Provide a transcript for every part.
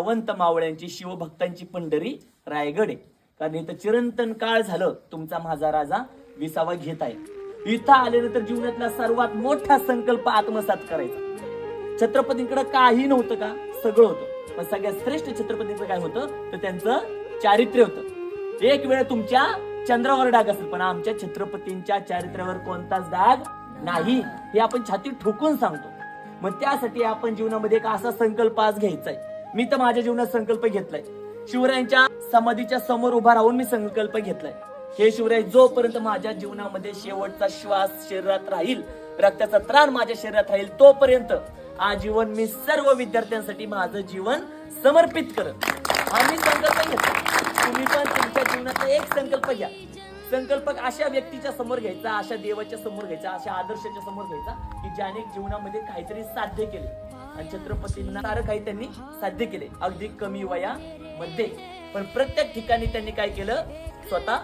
Avant मावळ्यांची शिवभक्तांची पंढरी रायगड आहे. कारण इथं चिरंतन काळ झालं तुमचा माझा राजा विसावा घेत आहे. इथं आल्यानंतर जीवनातला सर्वात मोठा संकल्प आत्मसात करायचा. छत्रपतींकडे काही नव्हतं का? सगळं होतं. पण सगळ्यात श्रेष्ठ छत्रपतींचं काय होतं? तर त्यांचं चारित्र्य होतं. एक वेळ तुमच्या चंद्रावर डाग असेल पण आमच्या छत्रपतींच्या चारित्र्यावर कोणताच डाग नाही. हे आपण छाती ठोकून सांगतो. मग त्यासाठी आपण जीवनामध्ये एक असा संकल्प आज घ्यायचा आहे. मी तर माझ्या जीवनात संकल्प घेतलाय. शिवरायांच्या समाधीच्या समोर उभा राहून मी संकल्प घेतलाय. हे शिवराय जोपर्यंत माझ्या जीवनामध्ये शेवटचा श्वास शरीरात राहील रक्ताचा त्राण माझ्या शरीरात राहील तोपर्यंत आजीवन मी सर्व विद्यार्थ्यांसाठी माझं जीवन समर्पित करत. आम्ही संकल्प घेतो तुम्ही पण तुमच्या जीवनाचा एक संकल्प घ्या. संकल्प अशा व्यक्तीच्या समोर घ्यायचा अशा देवाच्या समोर घ्यायचा अशा आदर्शाच्या समोर घ्यायचा की ज्याने जीवनामध्ये काहीतरी साध्य केले. आणि छत्रपतींना सारं काही त्यांनी साध्य केले. अगदी कमी वयामध्ये. पण प्रत्येक ठिकाणी त्यांनी काय केलं? स्वतः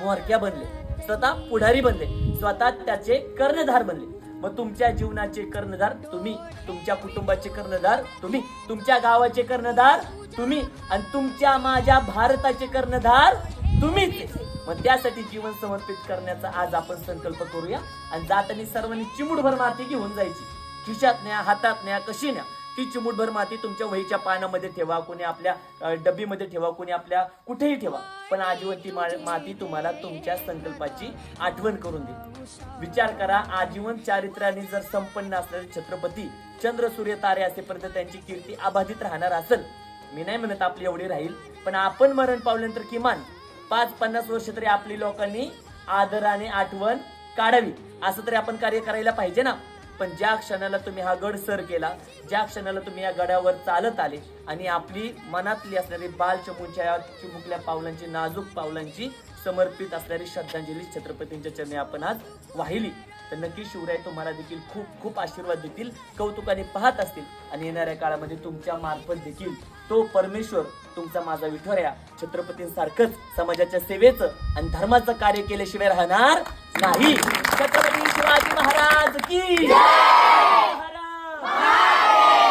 मोहरक्या बनले. स्वतः पुढारी बनले. स्वतः त्याचे कर्णधार बनले. मग तुमच्या जीवनाचे कर्णधार तुम्ही. तुमच्या कुटुंबाचे कर्णधार तुम्ही. तुमच्या गावाचे कर्णधार तुम्ही. आणि तुमच्या माझ्या भारताचे कर्णधार तुम्हीच. मग त्यासाठी जीवन समर्पित करण्याचा आज आपण संकल्प करूया. आणि जातानी सर्वांनी चिमुटभर माती घेऊन जायची. खिशात न्या हातात न्या कशी न्या? ती चिमुटभर माती तुमच्या वहीच्या पानामध्ये ठेवा कोणी आपल्या डब्बीमध्ये ठेवा कोणी आपल्या कुठेही ठेवा. पण आजीवन ती मा- माती तुम्हाला तुमच्या संकल्पाची आठवण करून देईल. विचार करा आजीवन चारित्र्याने जर संपन्न असलेले छत्रपती चंद्र सूर्य तारे असेपर्यंत त्यांची कीर्ती अबाधित राहणार असेल. मी नाही म्हणत आपली एवढी राहील पण आपण मरण पावल्यानंतर किमान पाच पन्नास वर्ष तरी आपली लोकांनी आदराने आठवण काढावी. असं तरी आपण कार्य करायला पाहिजे ना? पण ज्या क्षणाला तुम्ही हा गड सर केला ज्या क्षणाला तुम्ही या गडावर चालत आले आणि आपली मनातली असणारी बाल चमूच्या या चिमुकल्या पावलांची नाजूक पावलांची समर्पित असणारी श्रद्धांजली छत्रपतींच्या चरणी आपण आज वाहिली. तर नक्की शिवराय तुम्हाला देखील खूप खूप आशीर्वाद देतील कौतुकाने पाहत असतील आणि येणाऱ्या काळामध्ये तुमच्या मार्फत देखील तो परमेश्वर तुमचा माझा विठोऱ्या छत्रपतींसारखंच समाजाच्या सेवेचं आणि धर्माचं कार्य केल्याशिवाय राहणार नाही. छत्रपती शिवाजी महाराज की